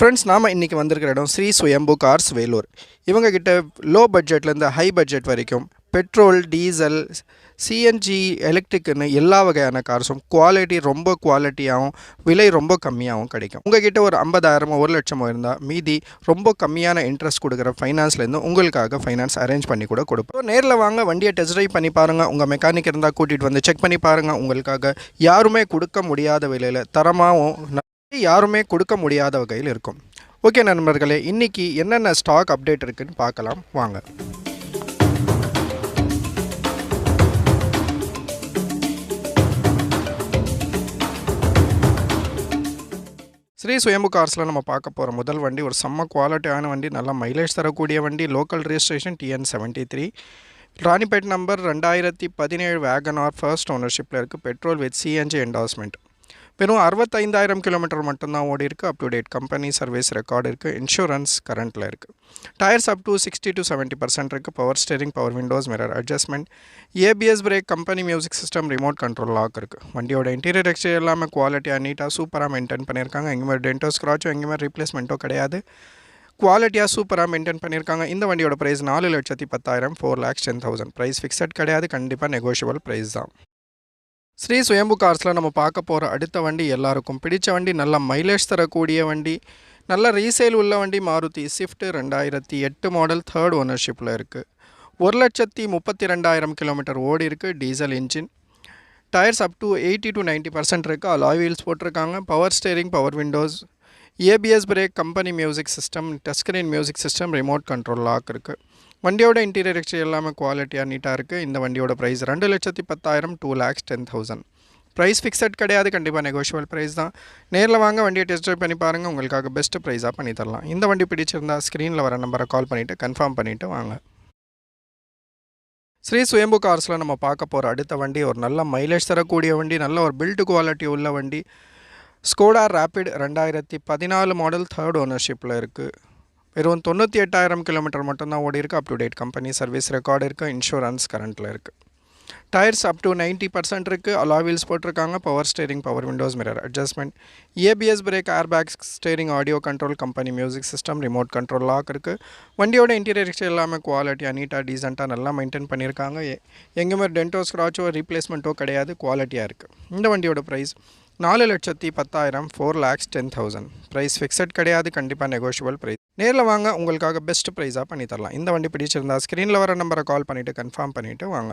Friends நாம் இன்றைக்கி வந்திருக்கிற இடம் ஸ்ரீ சுயம்பு கார்ஸ் வேலூர். இவங்கக்கிட்ட லோ பட்ஜெட்லேருந்து ஹை பட்ஜெட் வரைக்கும் பெட்ரோல் டீசல் சிஎன்ஜி எலக்ட்ரிக்னு எல்லா வகையான கார்ஸும் குவாலிட்டி ரொம்ப குவாலிட்டியாகவும் விலை ரொம்ப கம்மியாகவும் கிடைக்கும். உங்ககிட்ட ஒரு ஐம்பதாயிரமோ ஒரு லட்சமோ இருந்தால் மீதி ரொம்ப கம்மியான இன்ட்ரெஸ்ட் கொடுக்குற ஃபைனான்ஸ்லேருந்து உங்களுக்காக ஃபைனான்ஸ் அரேஞ்ச் பண்ணி கூட கொடுப்போம். நேரில் வாங்க வண்டியை டெஸ்ட் ட்ரைவ் பண்ணி பாருங்கள் உங்கள் மெக்கானிக் இருந்தால் கூட்டிகிட்டு வந்து செக் பண்ணி பாருங்கள் உங்களுக்காக யாருமே கொடுக்க முடியாத விலையில் தரமாகவும் யாருமே கொடுக்க முடியாத வகையில் இருக்கும். ஓகே நண்பர்களே இன்றைக்கி என்னென்ன ஸ்டாக் அப்டேட் இருக்குன்னு பார்க்கலாம். வாங்க. ஸ்ரீ சுயம்பு கார்ஸில் நம்ம பார்க்க போகிற முதல் வண்டி ஒரு செம்ம குவாலிட்டியான வண்டி நல்லா மைலேஜ் தரக்கூடிய வண்டி local registration TN seventy three Ranipet number ரெண்டாயிரத்தி பதினேழு வேகன் ஆர் ஃபர்ஸ்ட் ஓனர்ஷிப்பில் இருக்குது பெட்ரோல் வித் சிஎன்ஜி என்டாஸ்மெண்ட் வெறும் அறுபத்தைந்தாயிரம் கிலோமீட்டர் மட்டும்தான் ஓடி இருக்குது up to date company service record இருக்குது இன்சூரன்ஸ் கரண்ட்டில் இருக்குது tyres up to sixty to seventy percent இருக்குது power steering power windows mirror adjustment ABS brake company music system remote control lock இருக்குது வண்டியோட இன்டீரியர் எக்ஸ்டீரியர் எல்லாமே குவாலிட்டியாக நீட்டாக சூப்பராக மெயின்டைன் பண்ணியிருக்காங்க எங்கேயுமே டென்டோ ஸ்க்ராச்சோ எங்கேயுமே ரீப்ளேஸ்மெண்ட்டோ கிடையாது. குவாலிட்டியாக சூப்பராக மெயின்டைன் பண்ணியிருக்காங்க இந்த வண்டியோட ப்ரைஸ் நாலு லட்சத்தி பத்தாயிரம் four lakhs ten thousand price fixed கிடையாது. கண்டிப்பாக நெகோஷியபிள் ப்ரைஸ் தான். ஸ்ரீ சுயம்பு கார்ஸில் நம்ம பார்க்க போகிற அடுத்த வண்டி எல்லாருக்கும் பிடித்த வண்டி நல்ல மைலேஜ் தரக்கூடிய வண்டி நல்ல ரீசேல் உள்ள வண்டி மாருதி ஸ்விஃப்ட் ரெண்டாயிரத்தி எட்டு மாடல் தேர்ட் ஓனர்ஷிப்பில் இருக்குது ஒரு லட்சத்தி முப்பத்தி ரெண்டாயிரம் கிலோமீட்டர் ஓடி இருக்குது diesel engine tyres up to eighty to ninety percent இருக்குது அலாய் வீல்ஸ் போட்டிருக்காங்க power steering power windows ABS brake company music system touchscreen music system remote control lock இருக்குது வண்டியோட இன்டீரியர் எக்ஸ்டீரியர் எல்லாமே குவாலிட்டியாக நீட்டாக இருக்குது இந்த வண்டியோட ப்ரைஸ் ரெண்டு லட்சத்தி பத்தாயிரம் two lakhs ten thousand price fixed கிடையாது கண்டிப்பாக நெகோஷியபிள் ப்ரைஸ் தான். நேரில் வாங்க வண்டியை டெஸ்ட் ட்ரைவ் பண்ணி பாருங்கள் உங்களுக்காக பெஸ்ட் ப்ரைஸாக பண்ணி தரலாம். இந்த வண்டி பிடிச்சிருந்தா ஸ்க்ரீனில் வர நம்பரை கால் பண்ணிவிட்டு கன்ஃபார்ம் பண்ணிவிட்டு வாங்க. ஸ்ரீ சுயம்பு கார்ஸில் நம்ம பார்க்க போகிற அடுத்த வண்டி ஒரு நல்ல மைலேஜ் தரக்கூடிய வண்டி நல்ல ஒரு பில்ட் குவாலிட்டி உள்ள வண்டி. ஸ்கோடா ரேபிட் ரெண்டாயிரத்தி பதினாலு மாடல் தேர்ட் ஓனர்ஷிப்பில் இருக்குது வெறும் தொண்ணூற்றி எட்டாயிரம் கிலோமீட்டர் மட்டும்தான் ஓடி இருக்குது up to date company service record இருக்குது இன்சூரன்ஸ் கரண்ட்டில் இருக்குது tyres up to ninety percent இருக்குது அலாவீல்ஸ் போட்டிருக்காங்க power steering power windows mirror adjustment ABS brake air bags steering audio control company music system remote control lock இருக்குது வண்டியோட interior exterior எல்லாமே குவாலிட்டியாக நீட்டாக டீசெண்டாக நல்லா மெயின்டைன் பண்ணியிருக்காங்க. எங்கேயுமே டென்டோ ஸ்க்ராச்சோ ரீப்ளேஸ்மெண்ட்டோ கிடையாது. குவாலிட்டியாக இருக்குது இந்த வண்டியோட ப்ரைஸ் நாலு லட்சத்தி பத்தாயிரம் four lakhs ten thousand price fixed கிடையாது கண்டிப்பாக நெகோஷியபிள் ப்ரைஸ் நேரில் வாங்க உங்களுக்காக பெஸ்ட் ப்ரைஸாக பண்ணி தரலாம். இந்த வண்டி பிடிச்சிருந்தா ஸ்க்ரீனில் வர நம்பரை கால் பண்ணிவிட்டு கன்ஃபார்ம் பண்ணிவிட்டு வாங்க.